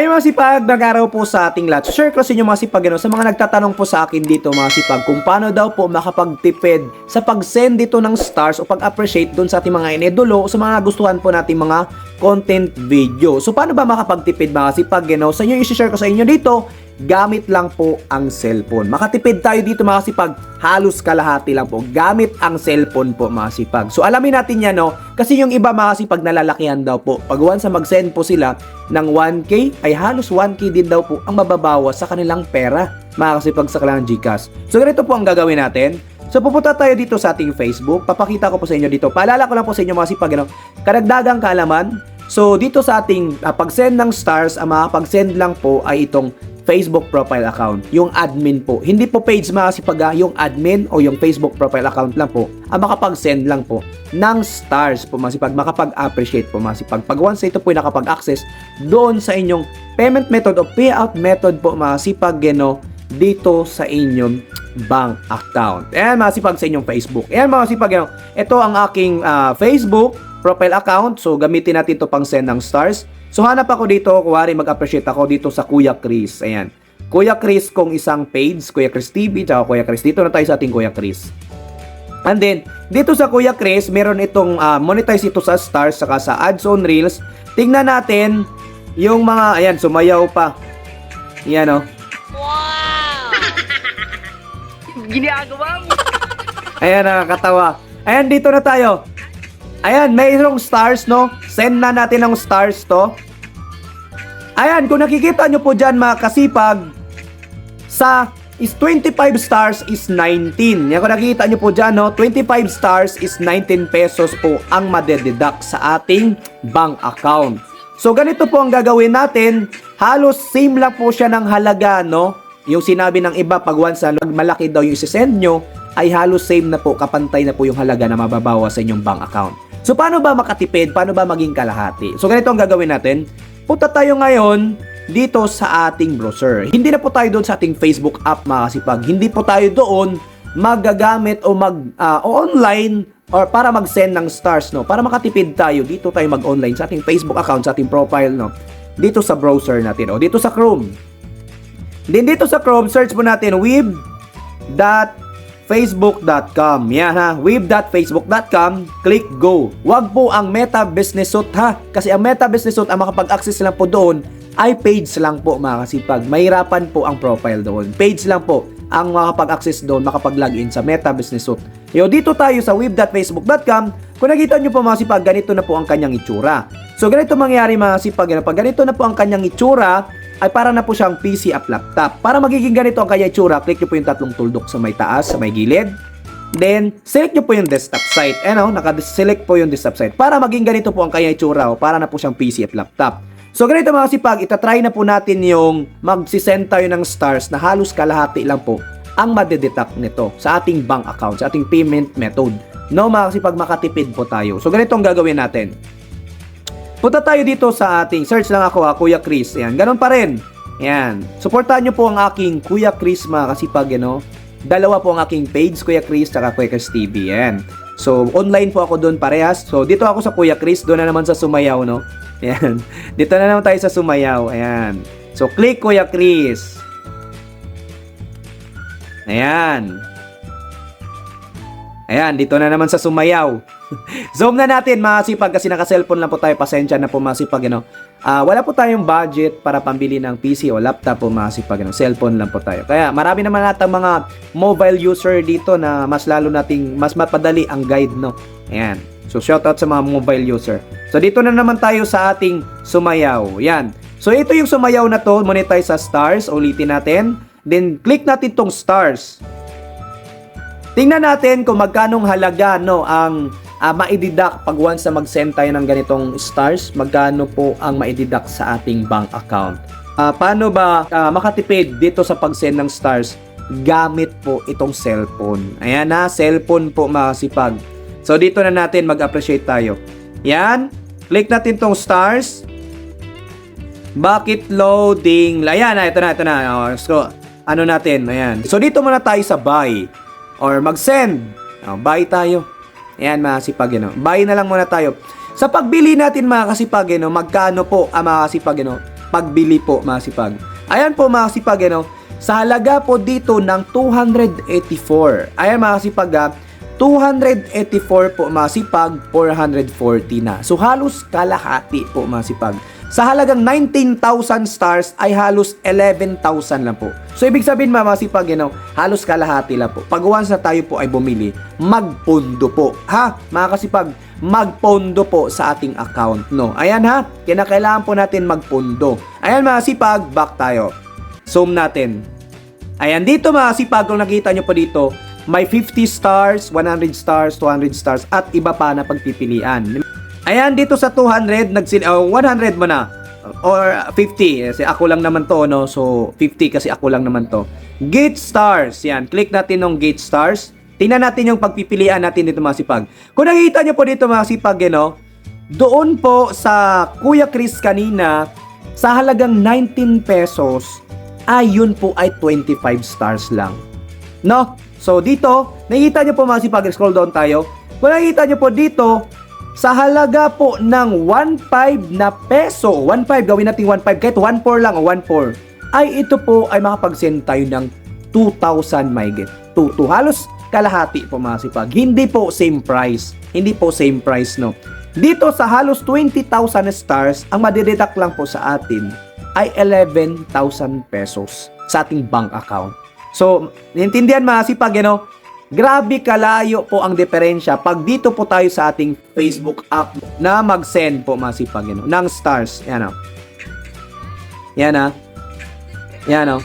Ay mga sipag, nag-araw po sa ating lahat. Share ko sa inyo mga sipag, ano, sa mga nagtatanong po sa akin dito mga sipag, kung paano daw po makapagtipid sa pag-send dito ng stars o pag-appreciate dun sa ating mga inidolo o sa mga gustuhan po nating mga content video. So paano ba makapagtipid mga sipag, ano? Sa inyo, i-share ko sa inyo dito, gamit lang po ang cellphone. Makatipid tayo dito mga sipag, halos kalahati lang po. Gamit ang cellphone po mga sipag. So alamin natin yan no, kasi yung iba mga sipag nalalakihan daw po. Pag once mag-send po sila ng 1K, ay halos 1K din daw po ang mababawas sa kanilang pera mga kasipag sa kanilang Gcash. So ganito po ang gagawin natin. So pupunta tayo dito sa ating Facebook. Papakita ko po sa inyo dito. Paalala ko lang po sa inyo mga sipag, ano, karagdagang kaalaman. So dito sa ating uh, pag-send ng stars, ang makapag-send lang po ay itong Facebook profile account, yung admin po. Hindi po page mga sipag, ah, yung admin o yung Facebook profile account lang po ang makapag-send lang po ng stars po masipag, makapag-appreciate po masipag. Pag once ito po nakapag-access doon sa inyong payment method o payout method po masipag, geno, dito sa inyong bank account. Ayan mga sipag sa inyong Facebook. Ayan mga sipag, geno, ito ang aking ah, Facebook profile account. So gamitin natin ito pang send ng stars. So hanap ako dito, kuwari mag-appreciate ako dito sa Kuya Chris. Ayan. Kuya Chris kung isang page, Kuya Chris TV, tsaka Kuya Chris. Dito na tayo sa ating Kuya Chris. And then, dito sa Kuya Chris, meron itong ah, monetize ito sa stars, saka sa ads on reels. Tingnan natin yung mga, ayan, sumayaw pa. Yan oh. Ginagawa mo. Ayan, nakakatawa. Ayan, dito na tayo. Ayan, mayroong stars, no? Send na natin ang stars to. Ayan, kung nakikita nyo po dyan, mga kasipag, sa is 25 stars is 19. Yan kung nakikita nyo po dyan, no? 25 stars is 19 pesos po ang madededuct sa ating bank account. So, ganito po ang gagawin natin. Halos same lang po siya ng halaga, no? Yung sinabi ng iba, pag once na malaki daw yung isisend nyo, ay halos same na po, kapantay na po yung halaga na mababawa sa inyong bank account. So, paano ba makatipid? Paano ba maging kalahati? So, ganito ang gagawin natin. Punta tayo ngayon dito sa ating browser. Hindi na po tayo doon sa ating Facebook app mga kasipag. Hindi po tayo doon magagamit o mag ah, o online or para mag-send ng stars no para makatipid tayo dito tayo mag-online sa ating Facebook account sa ating profile no dito sa browser natin o dito sa Chrome Then dito sa Chrome search mo natin web.facebook.com yan ha web.facebook.com click go wag po ang Meta Business Suite ha kasi ang Meta Business Suite ang makapag-access lang po doon ay page lang po mga kasipag. Mahirapan po ang profile doon. Page lang po ang makapag-access doon, makapag-login sa Meta Business Suite. Yo, dito tayo sa web.facebook.com. Kung nakita nyo po mga kasipag, ganito na po ang kanyang itsura. So, ganito mangyari mga kasipag. Ano, pag ganito na po ang kanyang itsura, ay para na po siyang PC at laptop. Para magiging ganito ang kanyang itsura, click nyo po yung tatlong tuldok sa may taas, sa may gilid. Then, select nyo po yung desktop site. Ano, naka-select po yung desktop site. Para maging ganito po ang kanyang itsura, o para na po siyang PC at laptop. So ganito mga sipag, itatry na po natin yung magsisend tayo ng stars na halos kalahati lang po ang madedetect nito sa ating bank account, sa ating payment method. No mga sipag, makatipid po tayo. So ganito ang gagawin natin. Punta tayo dito sa ating, search lang ako ha, Kuya Chris. Yan, ganun pa rin. Yan. Suportahan nyo po ang aking Kuya Chris mga kasipag, ano. Dalawa po ang aking page, Kuya Chris, tsaka Kuya Chris TV. Yan. So, online po ako doon parehas. So, dito ako sa Kuya Chris, doon na naman sa Sumayaw, no? Ayan. Dito na naman tayo sa Sumayaw. Ayan. So, click Kuya Chris. Ayan. Ayan, dito na naman sa Sumayaw. Zoom na natin mga sipag kasi naka-cellphone lang po tayo. Pasensya na po mga sipag, ano. Ah, wala po tayong budget para pambili ng PC o laptop po mga sipag, ano. Cellphone lang po tayo. Kaya marami naman natang mga mobile user dito na mas lalo nating mas mapadali ang guide, no. Ayan. So shout out sa mga mobile user. So dito na naman tayo sa ating sumayaw. Yan. So ito yung sumayaw na to, monetize sa stars. Ulitin natin. Then click natin tong stars. Tingnan natin kung magkanong halaga no ang uh, maididak pag once na mag-send tayo ng ganitong stars, magkano po ang maididak sa ating bank account. Ah, paano ba ah, makatipid dito sa pag-send ng stars? Gamit po itong cellphone. Ayan na, cellphone po mga. So dito na natin mag-appreciate tayo. Yan, click natin tong stars. Bakit loading? Ayan na, ito na, ito na. Oh, so, ano natin, ayan. So dito muna tayo sa buy or mag-send. Oh, buy tayo. Ayan mga kasipag, Buy na lang muna tayo. Sa pagbili natin mga kasipag, magkano po ang mga kasipag, pagbili po mga sipag. Ayan po mga sipag, ano, sa halaga po dito ng 284. Ayan mga sipag, ah, 284 po mga sipag, 440 na. So halos kalahati po mga sipag. Sa halagang 19,000 stars ay halos 11,000 lang po. So ibig sabihin mga sipag, you know, halos kalahati lang po. Pag once na tayo po ay bumili, magpondo po. Ha? Mga kasipag, magpondo po sa ating account. No? Ayan ha, kinakailangan po natin magpondo. Ayan mga sipag, back tayo. Zoom natin. Ayan, dito mga sipag, kung nakita nyo po dito, may 50 stars, 100 stars, 200 stars, at iba pa na pagpipilian. Ayan, dito sa 200, nagsin oh, 100 mo na. Or 50, kasi ako lang naman to, no? So, 50 kasi ako lang naman to. Gate stars, yan. Click natin ng gate stars. Tingnan natin yung pagpipilian natin dito mga sipag. Kung nakikita nyo po dito mga sipag, eh, no? Doon po sa Kuya Chris kanina, sa halagang 19 pesos, ay yun po ay 25 stars lang. No? So dito, nakikita nyo po mga sipag, scroll down tayo. Kung nakikita nyo po dito, sa halaga po ng 1.5 na peso, 1.5, gawin natin 1.5, kahit 1.4 lang o 1.4, ay ito po ay makapag-send tayo ng 2,000 maigit. 2, 2, halos kalahati po mga sipag. Hindi po same price. Hindi po same price, no? Dito sa halos 20,000 stars, ang madideduct lang po sa atin ay 11,000 pesos sa ating bank account. So, naintindihan mga sipag, you know, grabe kalayo po ang diferensya pag dito po tayo sa ating Facebook app na mag-send po mga sipag, you know, ng stars. Yan o. Yan ah. Yan o.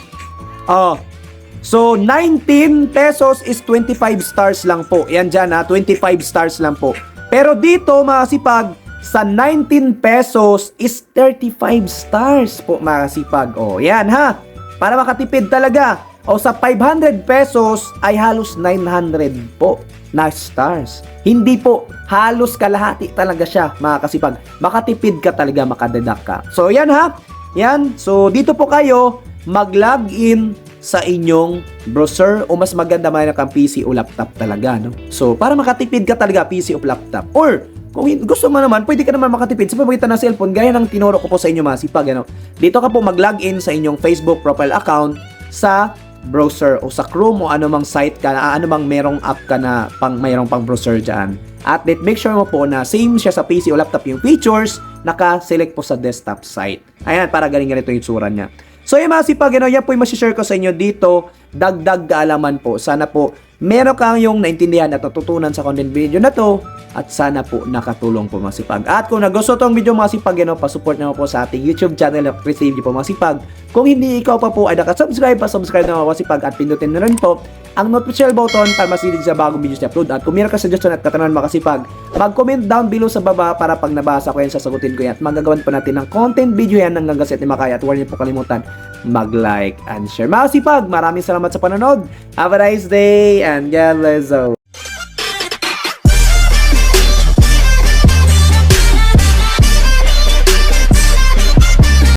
Oh. So, 19 pesos is 25 stars lang po. Yan dyan ha, 25 stars lang po. Pero dito mga sipag, sa 19 pesos is 35 stars po mga sipag. O, yan ha. Para makatipid talaga. O sa 500 pesos ay halos 900 po na stars. Hindi po halos kalahati talaga siya mga kasipag. Makatipid ka talaga, makadedak ka. So yan ha. Yan. So dito po kayo mag-login sa inyong browser o mas maganda man kang PC o laptop talaga no. So para makatipid ka talaga PC o laptop or kung gusto mo naman, pwede ka naman makatipid sa pamamagitan ng cellphone gaya ng tinuro ko po sa inyo mga sipag. Ano? Dito ka po mag-login sa inyong Facebook profile account sa browser o sa Chrome o anumang site ka, ah, anumang merong app ka na pang mayroong pang browser dyan. At let make sure mo po na same siya sa PC o laptop yung features, naka-select po sa desktop site. Ayan, para galing ganito yung tsura niya. So yung mga sipag, ano, yan po yung masishare ko sa inyo dito, dagdag kaalaman po. Sana po, meron kang yung naintindihan at natutunan sa content video na to, at sana po nakatulong po mga sipag. At kung nagusto tong video mga sipag, ano, pasupport naman po sa ating YouTube channel at receive po mga. Kung hindi ikaw pa po ay nakasubscribe, pa-subscribe na mga sipag at pindutin na rin po ang notification button para masilid sa bagong videos na upload. At kung meron ka suggestion at katanungan makasipag, mag-comment down below sa baba para pag nabasa ko yan, sasagutin ko yan. At magagawan pa natin ng content video yan hanggang gaset ni Makaya. At huwag niyo po kalimutan mag-like and share. Mga sipag, maraming salamat sa panonood. Have a nice day and get laser.